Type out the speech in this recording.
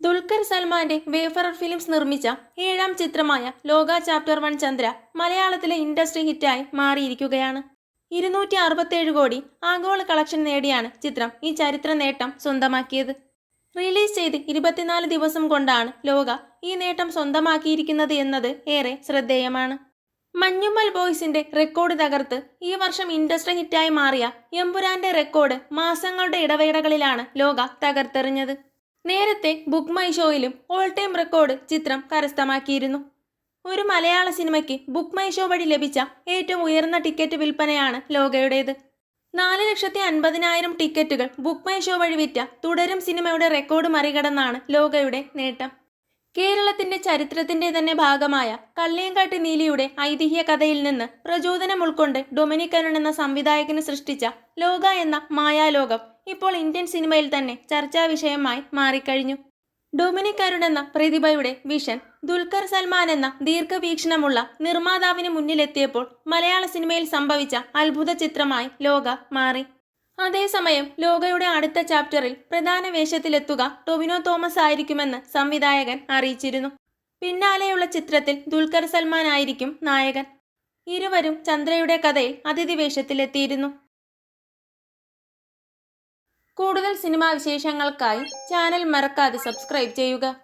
ദുൽഖർ സൽമാന്റെ wayfarer films നിർമ്മിച്ച ഏഴാം ചിത്രമായ ലോക ചാപ്റ്റർ വൺ ചന്ദ്ര മലയാളത്തിലെ ഇൻഡസ്ട്രി ഹിറ്റായി മാറിയിരിക്കുകയാണ്. ഇരുന്നൂറ്റി അറുപത്തേഴ് കോടി ആഗോള കളക്ഷൻ നേടിയാണ് ചിത്രം ഈ ചരിത്ര നേട്ടം സ്വന്തമാക്കിയത്. റിലീസ് ചെയ്ത് ഇരുപത്തിനാല് ദിവസം കൊണ്ടാണ് ലോക ഈ നേട്ടം സ്വന്തമാക്കിയിരിക്കുന്നത് എന്നത് ഏറെ ശ്രദ്ധേയമാണ്. മഞ്ഞുമ്മൽ ബോയ്സിന്റെ റെക്കോർഡ് തകർത്ത് ഈ വർഷം ഇൻഡസ്ട്രി ഹിറ്റായി മാറിയ എമ്പുരാന്റെ റെക്കോർഡ് മാസങ്ങളുടെ ഇടവേളകളിലാണ് ലോക തകർത്തെറിഞ്ഞത്. നേരത്തെ ബുക്ക് മൈ ഷോയിലും ഓൾ ടൈം റെക്കോർഡ് ചിത്രം കരസ്ഥമാക്കിയിരുന്നു. ഒരു മലയാള സിനിമയ്ക്ക് ബുക്ക് മൈ ഷോ വഴി ലഭിച്ച ഏറ്റവും ഉയർന്ന ടിക്കറ്റ് വിൽപ്പനയാണ് ലോകയുടേത്. നാല് ലക്ഷത്തി അൻപതിനായിരം ടിക്കറ്റുകൾ ബുക്ക് മൈ ഷോ വഴി വിറ്റ തുടരും സിനിമയുടെ റെക്കോർഡ് മറികടന്നാണ് ലോകയുടെ നേട്ടം. കേരളത്തിന്റെ ചരിത്രത്തിന്റെ തന്നെ ഭാഗമായ കള്ളിയങ്കാട്ട് നീലിയുടെ ഐതിഹ്യ കഥയിൽ നിന്ന് പ്രചോദനം ഉൾക്കൊണ്ട് ഡൊമിനിക് അരുൺ എന്ന സംവിധായകന് സൃഷ്ടിച്ച ലോക എന്ന മായാലോകം ഇപ്പോൾ ഇന്ത്യൻ സിനിമയിൽ തന്നെ ചർച്ചാ വിഷയമായി മാറിക്കഴിഞ്ഞു. ഡൊമിനിക് അരുൺ എന്ന പ്രതിഭയുടെ വിഷൻ ദുൽഖർ സൽമാൻ എന്ന ദീർഘവീക്ഷണമുള്ള നിർമ്മാതാവിന് മുന്നിലെത്തിയപ്പോൾ മലയാള സിനിമയിൽ സംഭവിച്ച അത്ഭുത ചിത്രമായി ലോക മാറി. അതേസമയം ലോകയുടെ അടുത്ത ചാപ്റ്ററിൽ പ്രധാന വേഷത്തിലെത്തുക ടൊവിനോ തോമസ് ആയിരിക്കുമെന്ന് സംവിധായകൻ അറിയിച്ചിരുന്നു. പിന്നാലെയുള്ള ചിത്രത്തിൽ ദുൽഖർ സൽമാൻ ആയിരിക്കും നായകൻ. ഇരുവരും ചന്ദ്രയുടെ കഥയിൽ അതിഥി വേഷത്തിലെത്തിയിരുന്നു. കൂടുതൽ സിനിമാ വിശേഷങ്ങൾക്കായി ചാനൽ മറക്കാതെ സബ്സ്ക്രൈബ് ചെയ്യുക.